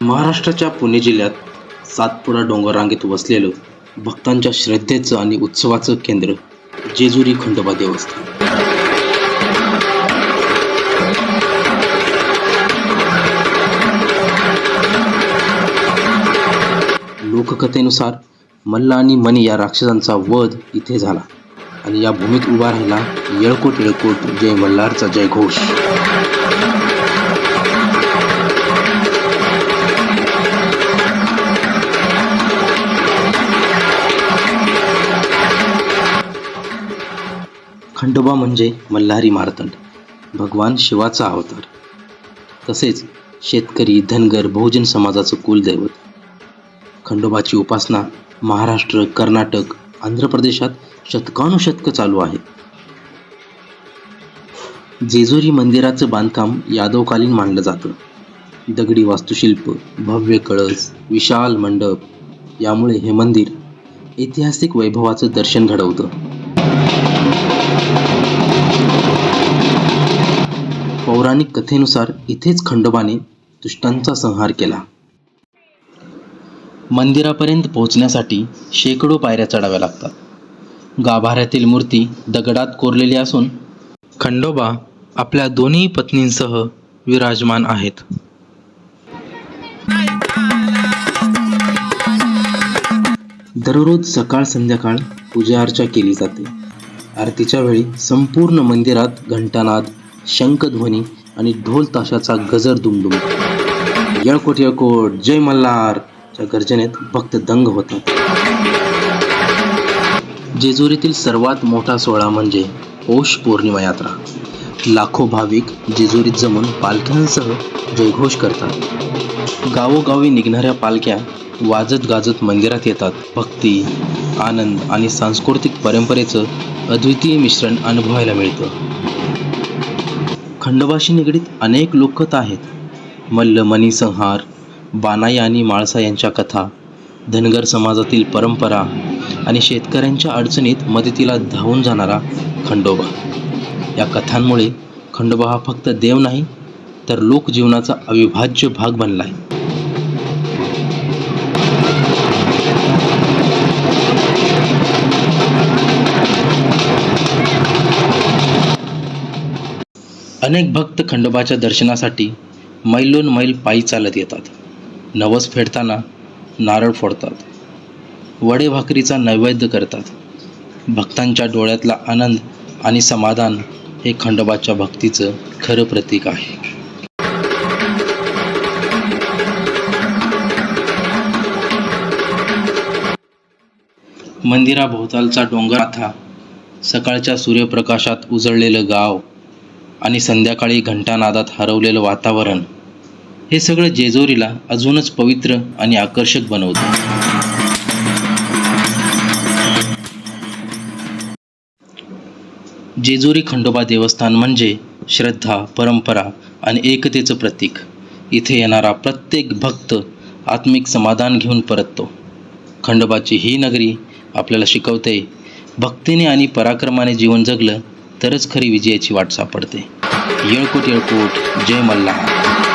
महाराष्ट्राच्या पुणे जिल्ह्यात सातपुडा डोंगर रांगेत वसलेलं भक्तांच्या श्रद्धेचं आणि उत्सवाचं केंद्र जेजुरी खंडोबा देवस्थान. लोककथेनुसार मल्ला आणि मणी या राक्षसांचा वध इथे झाला आणि या भूमीत उभा राहिला येळकोट येळकोट जय मल्हारचा जयघोष. खंडोबा म्हणजे मल्हारी मारतंड भगवान शिवाचा अवतार. तसेच शेतकरी धनगर बहुजन समाजाचं कुलदैवत. खंडोबाची उपासना महाराष्ट्र कर्नाटक आंध्र प्रदेशात शतकानुशतकं चालू आहे. जेजुरी मंदिराचं बांधकाम यादवकालीन मानलं जातं. दगडी वास्तुशिल्प भव्य कळस विशाल मंडप यामुळे हे मंदिर ऐतिहासिक वैभवाचं दर्शन घडवतं. पौराणिक कथेनुसार इथेच खंडोबाने दुष्टांचा संहार केला. मंदिरापर्यंत पोहोचण्यासाठी शेकडो पायऱ्या चढाव्या लागतात. गाभाऱ्यातील मूर्ती दगडात कोरलेली असून खंडोबा आपल्या दोन्ही पत्नींसह विराजमान आहेत. दररोज सकाळ संध्याकाळ पूजा अर्चा केली जाते. आरतीच्या वेळी संपूर्ण मंदिरात घंटानाद शंखध्वनी आणि ढोल ताशाचा गजर दुमदुम. येळकोट येळकोट जय मल्हारच्या गर्जनेत भक्त दंग होतात. जेजुरीतील सर्वात मोठा सोहळा म्हणजे पौष पौर्णिमा यात्रा. लाखो भाविक जेजुरीत जमून पालख्यांसह जयघोष करतात. गावोगावी निघणाऱ्या पालख्या वाजत गाजत मंदिरात येतात. भक्ती आनंद आणि सांस्कृतिक परंपरेचं अद्वितीय मिश्रण अनुभवायला मिळतं. खंडोबाशी निगडीत अनेक लोककथा आहेत. मल्ल मणी संहार बानाई आणि माळसा यांच्या कथा धनगर समाजातील परंपरा आणि शेतकऱ्यांच्या अडचणीत मदतीला धावून जाणारा खंडोबा. या कथांमुळे खंडोबा हा फक्त देव नाही तर लोकजीवनाचा अविभाज्य भाग बनला आहे अनेक भक्त खंडोबाच्या दर्शनासाठी मैलोन मैल पायी चालत येतात. नवस फेडताना नारळ फोडतात. वडे भाकरीचा नैवेद्य करतात. भक्तांच्या डोळ्यातला आनंद आणि समाधान हे खंडोबाच्या भक्तीचं खरं प्रतीक आहे. मंदिराभोवतालचा डोंगराथा सकाळच्या सूर्यप्रकाशात उजळलेलं गाव आणि संध्याकाळी घंटानादात हरवलेलं वातावरण हे सगळं जेजोरीला अजूनच पवित्र आणि आकर्षक बनवतं. जेजुरी खंडोबा देवस्थान म्हणजे श्रद्धा परंपरा आणि एकतेचं प्रतीक. इथे येणारा प्रत्येक भक्त आत्मिक समाधान घेऊन परततो. खंडोबाची ही नगरी आपल्याला शिकवते भक्तीने आणि पराक्रमाने जीवन जगलं तरच खरी विजयाची वाट सापडते. येळकोट येळकोट जय मल्हार.